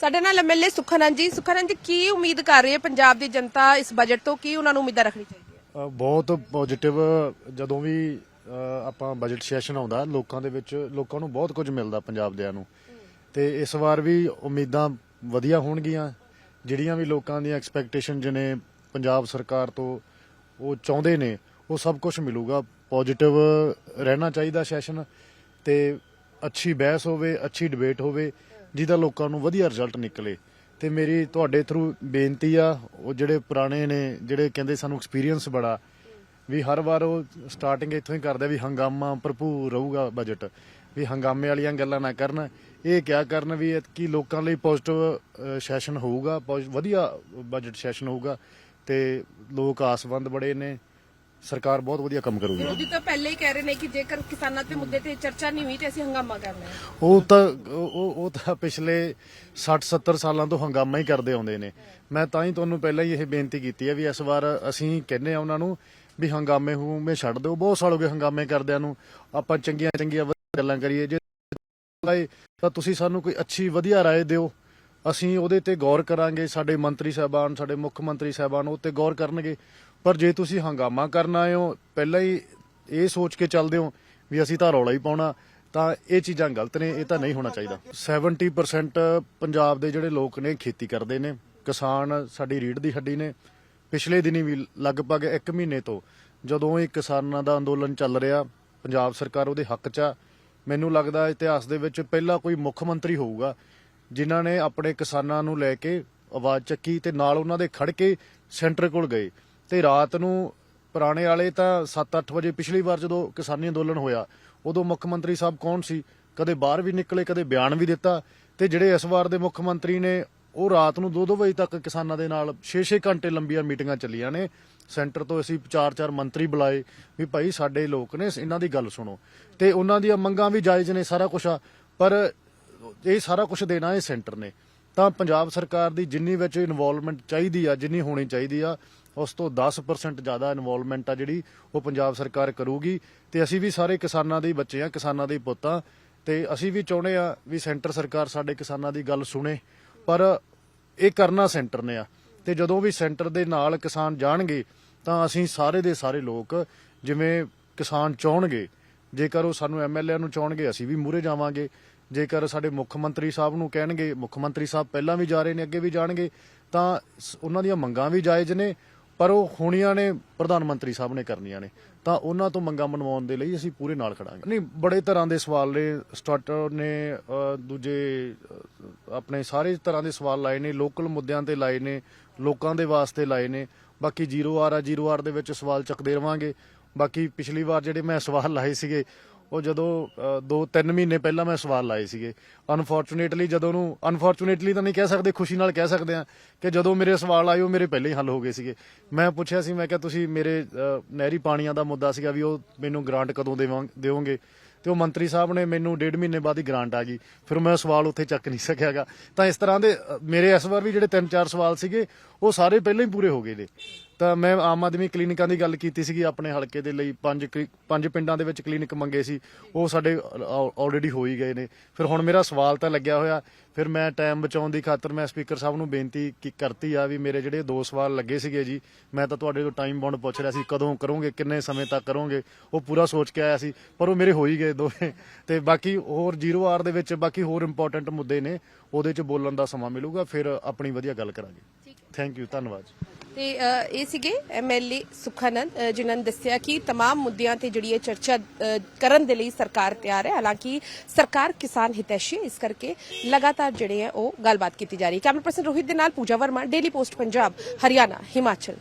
ਸਾਡੇ ਨਾਲ ਐਮਐਲਏ ਸੁਖਨੰਦ ਜੀ। ਸੁਖਨੰਦ ਜੀ, ਕੀ ਉਮੀਦ ਕਰ ਰਹੀ ਹੈ ਪੰਜਾਬ ਦੀ ਜਨਤਾ ਇਸ ਬਜਟ ਤੋਂ? ਕੀ ਉਹਨਾਂ ਨੂੰ ਉਮੀਦਾਂ ਰੱਖਣੀ ਚਾਹੀਦੀ ਹੈ ਬਹੁਤ ਪੋਜ਼ਿਟਿਵ ਜਦੋਂ ਵੀ ਆਪਾਂ ਬਜਟ ਸੈਸ਼ਨ ਆਉਂਦਾ, ਲੋਕਾਂ ਦੇ ਵਿੱਚ, ਲੋਕਾਂ ਨੂੰ ਬਹੁਤ ਕੁਝ ਮਿਲਦਾ ਪੰਜਾਬ ਦਿਆਂ ਨੂੰ। ਤੇ ਇਸ ਵਾਰ ਵੀ ਉਮੀਦਾਂ ਵਧੀਆ ਹੋਣਗੀਆਂ। ਜਿਹੜੀਆਂ ਵੀ ਲੋਕਾਂ ਦੀਆਂ ਐਕਸਪੈਕਟੇਸ਼ਨ ਜਿਹਨੇ ਪੰਜਾਬ ਸਰਕਾਰ ਤੋਂ ਉਹ ਚਾਹੁੰਦੇ ਨੇ, ਉਹ ਸਭ ਕੁਝ ਮਿਲੂਗਾ। ਪੋਜ਼ਿਟਿਵ ਰਹਿਣਾ ਚਾਹੀਦਾ ਸੈਸ਼ਨ ਤੇ, ਅੱਛੀ ਬਹਿਸ ਹੋਵੇ, ਅੱਛੀ ਡਿਬੇਟ ਹੋਵੇ। ਜਿਹਦਾ ਲੋਕਾਂ ਨੂੰ ਵਧੀਆ ਰਿਜ਼ਲਟ ਨਿਕਲੇ। ਤੇ ਮੇਰੀ ਤੁਹਾਡੇ ਥਰੂ ਬੇਨਤੀ ਆ, ਉਹ ਜਿਹੜੇ ਪੁਰਾਣੇ ਨੇ, ਜਿਹੜੇ ਕਹਿੰਦੇ ਸਾਨੂੰ ਐਕਸਪੀਰੀਅੰਸ ਬੜਾ, ਵੀ ਹਰ ਵਾਰ ਉਹ ਸਟਾਰਟਿੰਗ ਇੱਥੋਂ ਹੀ ਕਰਦੇ ਵੀ ਹੰਗਾਮਾ ਭਰਪੂਰ ਰਹੂਗਾ ਬਜਟ ਵੀ ਹੰਗਾਮੇ ਵਾਲੀਆਂ ਗੱਲਾਂ ਨਾ ਕਰਨ। ਇਹ ਕਿਆ ਕਰਨ ਵੀ ਕਿ ਲੋਕਾਂ ਲਈ ਪੋਜ਼ਿਟਿਵ ਸੈਸ਼ਨ ਹੋਊਗਾ ਵਧੀਆ ਬਜਟ ਸੈਸ਼ਨ ਹੋਊਗਾ। ਤੇ ਲੋਕ ਆਸਵੰਦ ਬੜੇ ਨੇ। ਸਰਕਾਰ ਬਹੁਤ ਵਧੀਆ ਕੰਮ ਕਰੂਗੀ। ਵਿਰੋਧੀ ਤਾਂ ਪਹਿਲੇ ਹੀ ਕਹਿ ਰਹੇ ਨੇ ਕਿ ਜੇਕਰ ਕਿਸਾਨਾਂ ਦੇ ਮੁੱਦੇ ਤੇ ਚਰਚਾ ਨਹੀਂ ਹੋਈ ਤੇ ਅਸੀਂ ਹੰਗਾਮਾ ਕਰਨਾ ਹੈ। ਉਹ ਤਾਂ ਉਹ ਉਹ- ਤਾਂ ਪਿਛਲੇ 60 70 ਸਾਲਾਂ ਤੋਂ ਹੰਗਾਮਾ ਹੀ ਕਰਦੇ ਆਉਂਦੇ ਨੇ। ਮੈਂ ਤਾਂ ਹੀ ਤੁਹਾਨੂੰ ਪਹਿਲਾਂ ਹੀ ਇਹ ਬੇਨਤੀ ਕੀਤੀ ਹੈ ਵੀ ਇਸ ਵਾਰ ਅਸੀਂ ਕਹਿੰਨੇ ਆ ਉਹਨਾਂ ਨੂੰ ਵੀ ਹੰਗਾਮੇ ਹੂਮੇ ਛੱਡ ਦਿਓ। ਬਹੁਤ ਸਾਲ ਹੋ ਗਏ ਹੰਗਾਮੇ ਕਰਦਿਆਂ ਨੂੰ। ਆਪਾਂ ਚੰਗੀਆਂ ਚੰਗੀਆਂ ਵਧੀਆ ਗੱਲਾਂ ਕਰੀਏ। ਜੇ ਤਾਂ ਤੁਸੀਂ ਸਾਨੂੰ ਕੋਈ ਅੱਛੀ ਵਧੀਆ ਰਾਏ ਦਿਓ। ਅਸੀਂ ਉਹਦੇ ਤੇ ਗੌਰ ਕਰਾਂਗੇ, ਸਾਡੇ ਮੰਤਰੀ ਸਾਹਿਬਾਨ, ਸਾਡੇ ਮੁੱਖ ਮੰਤਰੀ ਸਾਹਿਬਾਨ ਉਹ ਤੇ ਗੌਰ ਕਰਨਗੇ। ਪਰ ਜੇ ਤੁਸੀਂ ਹੰਗਾਮਾ ਕਰਨ ਆਏ ਹੋ, ਪਹਿਲਾਂ ਹੀ ਇਹ ਸੋਚ ਕੇ ਚੱਲਦੇ ਹੋ ਵੀ ਅਸੀਂ ਤਾਂ ਰੌਲਾ ਹੀ ਪਾਉਣਾ, ਤਾਂ ਇਹ ਚੀਜ਼ਾਂ ਗਲਤ ਨੇ, ਇਹ ਤਾਂ ਨਹੀਂ ਹੋਣਾ ਚਾਹੀਦਾ। 70% ਪੰਜਾਬ ਦੇ ਜਿਹੜੇ ਲੋਕ ਨੇ, ਖੇਤੀ ਕਰਦੇ ਨੇ। ਕਿਸਾਨ ਸਾਡੀ ਰੀੜ ਦੀ ਹੱਡੀ ਨੇ। ਪਿਛਲੇ ਦਿਨੀ ਵੀ ਲਗਭਗ 1 ਮਹੀਨੇ ਤੋਂ ਜਦੋਂ ਇਹ ਕਿਸਾਨਾਂ ਦਾ ਅੰਦੋਲਨ ਚੱਲ ਰਿਹਾ, ਪੰਜਾਬ ਸਰਕਾਰ ਉਹਦੇ ਹੱਕ 'ਚ ਆ। ਮੈਨੂੰ ਲੱਗਦਾ ਇਤਿਹਾਸ ਦੇ ਵਿੱਚ ਪਹਿਲਾ ਕੋਈ ਮੁੱਖ ਮੰਤਰੀ ਹੋਊਗਾ ਜਿਨ੍ਹਾਂ ਨੇ ਆਪਣੇ ਕਿਸਾਨਾਂ ਨੂੰ ਲੈ ਕੇ ਆਵਾਜ਼ ਚੱਕੀ ਤੇ ਨਾਲ ਉਹਨਾਂ ਦੇ ਖੜ ਕੇ ਸੈਂਟਰ ਕੋਲ ਗਏ। ਤੇ ਰਾਤ ਨੂੰ ਪੁਰਾਣੇ ਵਾਲੇ ਤਾਂ 7-8 ਵਜੇ ਪਿਛਲੀ ਵਾਰ ਜਦੋਂ ਕਿਸਾਨੀ ਅੰਦੋਲਨ ਹੋਇਆ, ਉਦੋਂ ਮੁੱਖ ਮੰਤਰੀ ਸਾਹਿਬ ਕੌਣ ਸੀ? ਕਦੇ ਬਾਹਰ ਵੀ ਨਿਕਲੇ, ਕਦੇ ਬਿਆਨ ਵੀ ਦਿੱਤਾ। ਤੇ ਜਿਹੜੇ ਇਸ ਵਾਰ ਦੇ ਮੁੱਖ ਮੰਤਰੀ ਨੇ, ਉਹ ਰਾਤ ਨੂੰ 2-2 ਵਜੇ ਤੱਕ ਕਿਸਾਨਾਂ ਦੇ ਨਾਲ 6-6 ਘੰਟੇ ਲੰਬੀਆਂ ਮੀਟਿੰਗਾਂ ਚੱਲੀਆਂ ਨੇ। ਸੈਂਟਰ ਤੋਂ ਅਸੀਂ 4-4 ਮੰਤਰੀ ਬੁਲਾਏ ਵੀ ਭਾਈ ਸਾਡੇ ਲੋਕ ਨੇ, ਇਹਨਾਂ ਦੀ ਗੱਲ ਸੁਣੋ। ਤੇ ਉਹਨਾਂ ਦੀਆਂ ਮੰਗਾਂ ਵੀ ਜਾਇਜ਼ ਨੇ ਸਾਰਾ ਕੁਝ ਆ। ਪਰ ਇਹ ਸਾਰਾ ਕੁਝ ਦੇਣਾ ਇਹ ਸੈਂਟਰ ਨੇ। ਤਾਂ ਪੰਜਾਬ ਸਰਕਾਰ ਦੀ ਜਿੰਨੀ ਵਿੱਚ ਇਨਵੋਲਵਮੈਂਟ ਚਾਹੀਦੀ ਆ, ਜਿੰਨੀ ਹੋਣੀ ਚਾਹੀਦੀ ਆ, ਉਸ ਤੋਂ 10% ਜ਼ਿਆਦਾ ਇਨਵੋਲਵਮੈਂਟ ਆ ਜਿਹੜੀ ਉਹ ਪੰਜਾਬ ਸਰਕਾਰ ਕਰੂਗੀ। ਤੇ ਅਸੀਂ ਵੀ ਸਾਰੇ ਕਿਸਾਨਾਂ ਦੇ ਬੱਚੇ ਆ, ਕਿਸਾਨਾਂ ਦੇ ਹੀ ਪੁੱਤ ਆ। ਤੇ ਅਸੀਂ ਵੀ ਚਾਹੁੰਦੇ ਆ ਵੀ ਸੈਂਟਰ ਸਰਕਾਰ ਸਾਡੇ ਕਿਸਾਨਾਂ ਦੀ ਗੱਲ ਸੁਣੇ, ਪਰ ਇਹ ਕਰਨਾ ਸੈਂਟਰ ਨੇ ਆ। ਤੇ ਜਦੋਂ ਵੀ ਸੈਂਟਰ ਦੇ ਨਾਲ ਕਿਸਾਨ ਜਾਣਗੇ, ਤਾਂ ਅਸੀਂ ਸਾਰੇ ਦੇ ਸਾਰੇ ਲੋਕ ਜਿਵੇਂ ਕਿਸਾਨ ਚਾਹਣਗੇ, ਜੇਕਰ ਉਹ ਸਾਨੂੰ ਐਮਐਲਏ ਨੂੰ ਚਾਹਣਗੇ, ਅਸੀਂ ਵੀ ਮੂਹਰੇ ਜਾਵਾਂਗੇ। ਜੇਕਰ ਸਾਡੇ ਮੁੱਖ ਮੰਤਰੀ ਸਾਹਿਬ ਨੂੰ ਕਹਿਣਗੇ, ਮੁੱਖ ਮੰਤਰੀ ਸਾਹਿਬ ਪਹਿਲਾਂ ਵੀ ਜਾ ਰਹੇ ਨੇ, ਅੱਗੇ ਵੀ ਜਾਣਗੇ, ਤਾਂ ਉਹਨਾਂ ਦੀਆਂ ਮੰਗਾਂ ਵੀ ਜਾਇਜ਼ ਨੇ, ਪਰ ਉਹ ਹੋਣੀਆਂ ਨੇ, ਪ੍ਰਧਾਨ ਮੰਤਰੀ ਸਾਹਿਬ ਨੇ ਕਰਨੀਆਂ ਨੇ। ਤਾਂ ਉਹਨਾਂ ਤੋਂ ਮੰਗਾਂ ਮਨਵਾਉਣ ਦੇ ਲਈ ਅਸੀਂ ਪੂਰੇ ਨਾਲ ਖੜਾਂਗੇ। ਨਹੀਂ, ਬੜੇ ਤਰ੍ਹਾਂ ਦੇ ਸਵਾਲ ਨੇ, ਸਟਾਰਟਰ ਨੇ ਦੂਜੇ ਆਪਣੇ ਸਾਰੇ ਤਰ੍ਹਾਂ ਦੇ ਸਵਾਲ ਲਾਏ ਨੇ, ਲੋਕਲ ਮੁੱਦਿਆਂ ਤੇ ਲਾਏ ਨੇ, ਲੋਕਾਂ ਦੇ ਵਾਸਤੇ ਲਾਏ ਨੇ। ਬਾਕੀ ਜ਼ੀਰੋ ਆਰ ਆ, ਜ਼ੀਰੋ ਆਰ ਦੇ ਵਿੱਚ ਸਵਾਲ ਚੱਕਦੇ ਰਵਾਂਗੇ। ਬਾਕੀ ਪਿਛਲੀ ਵਾਰ ਜਿਹੜੇ ਮੈਂ ਸਵਾਲ ਲਾਏ ਸੀਗੇ ਉਹ ਜਦੋਂ 2-3 ਮਹੀਨੇ ਪਹਿਲਾਂ ਮੈਂ ਸਵਾਲ ਲਾਏ ਸੀਗੇ। ਅਨਫੋਰਚੂਨੇਟਲੀ ਜਦੋਂ ਨੂੰ ਅਨਫੋਰਚੂਨੇਟਲੀ ਤਾਂ ਨਹੀਂ ਕਹਿ ਸਕਦੇ, ਖੁਸ਼ੀ ਨਾਲ ਕਹਿ ਸਕਦੇ ਆ ਕਿ ਜਦੋਂ ਮੇਰੇ ਸਵਾਲ ਆਏ, ਉਹ ਮੇਰੇ ਪਹਿਲੇ ਹੀ ਹੱਲ ਹੋ ਗਏ ਸੀਗੇ। ਮੈਂ ਪੁੱਛਿਆ ਸੀ, ਮੈਂ ਕਿਹਾ, ਤੁਸੀਂ ਮੇਰੇ ਨਹਿਰੀ ਪਾਣੀਆਂ ਦਾ ਮੁੱਦਾ ਸੀਗਾ ਵੀ ਉਹ ਮੈਨੂੰ ਗ੍ਰਾਂਟ ਕਦੋਂ ਦੇਵਾਂ ਦਿਓਗੇ ਤੇ ਉਹ ਮੰਤਰੀ ਸਾਹਿਬ ਨੇ ਮੈਨੂੰ ਡੇਢ ਮਹੀਨੇ ਬਾਅਦ ਹੀ ਗ੍ਰਾਂਟ ਆ ਗਈ। ਫਿਰ ਮੈਂ ਸਵਾਲ ਉੱਥੇ ਚੱਕ ਨਹੀਂ ਸਕਿਆਗਾ। ਤਾਂ ਇਸ ਤਰ੍ਹਾਂ ਦੇ ਮੇਰੇ ਇਸ ਵਾਰ ਵੀ ਜਿਹੜੇ ਤਿੰਨ ਚਾਰ ਸਵਾਲ ਸੀਗੇ, ਉਹ ਸਾਰੇ ਪਹਿਲਾਂ ਹੀ ਪੂਰੇ ਹੋ ਗਏ ਨੇ। ਤਾਂ ਮੈਂ ਆਮ ਆਦਮੀ ਕਲੀਨਿਕਾਂ ਦੀ ਗੱਲ ਕੀਤੀ ਸੀਗੀ ਆਪਣੇ ਹਲਕੇ ਦੇ ਲਈ ਪੰਜ ਕਲੀ- ਪੰਜ ਪਿੰਡਾਂ ਦੇ ਵਿੱਚ ਕਲੀਨਿਕ ਮੰਗੇ ਸੀ ਉਹ ਸਾਡੇ ਆਲਰੇਡੀ ਹੋ ਹੀ ਗਏ ਨੇ। ਫਿਰ ਹੁਣ ਮੇਰਾ ਸਵਾਲ ਤਾਂ ਲੱਗਿਆ ਹੋਇਆ ਫਿਰ ਮੈਂ ਟਾਈਮ ਬਚਾਉਣ ਦੀ ਖਾਤਰ ਮੈਂ ਸਪੀਕਰ ਸਾਹਿਬ ਨੂੰ ਬੇਨਤੀ ਕੀ ਕਰਤੀ ਆ ਵੀ ਮੇਰੇ ਜਿਹੜੇ ਦੋ ਸਵਾਲ ਲੱਗੇ ਸੀਗੇ ਜੀ ਮੈਂ ਤਾਂ ਤੁਹਾਡੇ ਕੋਲ ਟਾਈਮ ਬਾਉਂਡ ਪੁੱਛ ਰਿਹਾ ਸੀ ਕਦੋਂ ਕਰੋਗੇ ਕਿੰਨੇ ਸਮੇਂ ਤੱਕ ਕਰੋਗੇ ਉਹ ਪੂਰਾ ਸੋਚ ਕੇ ਆਇਆ ਸੀ ਪਰ ਉਹ ਮੇਰੇ ਹੋ ਹੀ ਗਏ ਦੋਵੇਂ। ਤੇ ਬਾਕੀ ਹੋਰ ਜ਼ੀਰੋ ਆਰ ਦੇ ਵਿੱਚ ਬਾਕੀ ਹੋਰ ਇੰਪੋਰਟੈਂਟ ਮੁੱਦੇ ਨੇ ਉਹਦੇ 'ਚ ਬੋਲਣ ਦਾ ਸਮਾਂ ਮਿਲੂਗਾ ਫਿਰ ਆਪਣੀ ਵਧੀਆ ਗੱਲ ਕਰਾਂਗੇ। ਥੈਂਕ ਯੂ ਧੰਨਵਾਦ। ਤੇ ਅ, ਇਹ ਸੀਗੇ ਐਮਐਲਏ ਸੁਖਾਨੰਦ ਅ, ਜਿਨ੍ਹਾਂ ਨੇ ਦੱਸਿਆ ਕਿ तमाम ਮੁੱਦਿਆਂ ਤੇ ਜਿਹੜੀ ਇਹ ਚਰਚਾ ਅ, ਕਰਨ ਦੇ ਲਈ ਸਰਕਾਰ ਤਿਆਰ ਹੈ ਹਾਲਾਂਕਿ ਸਰਕਾਰ ਕਿਸਾਨ ਹਿਤੈਸ਼ੀ ਹੈ ਇਸ ਕਰਕੇ ਲਗਾਤਾਰ ਜਿਹੜੇ ਹੈ ਉਹ ਗੱਲਬਾਤ ਕੀਤੀ ਜਾ ਰਹੀ ਹੈ ਕੈਮਰਾ ਪਰਸਨ ਰੋਹਿਤ ਦੇ ਨਾਲ ਪੂਜਾ ਵਰਮਾ ਡੇਲੀ ਪੋਸਟ ਪੰਜਾਬ ਹਰਿਆਣਾ ਹਿਮਾਚਲ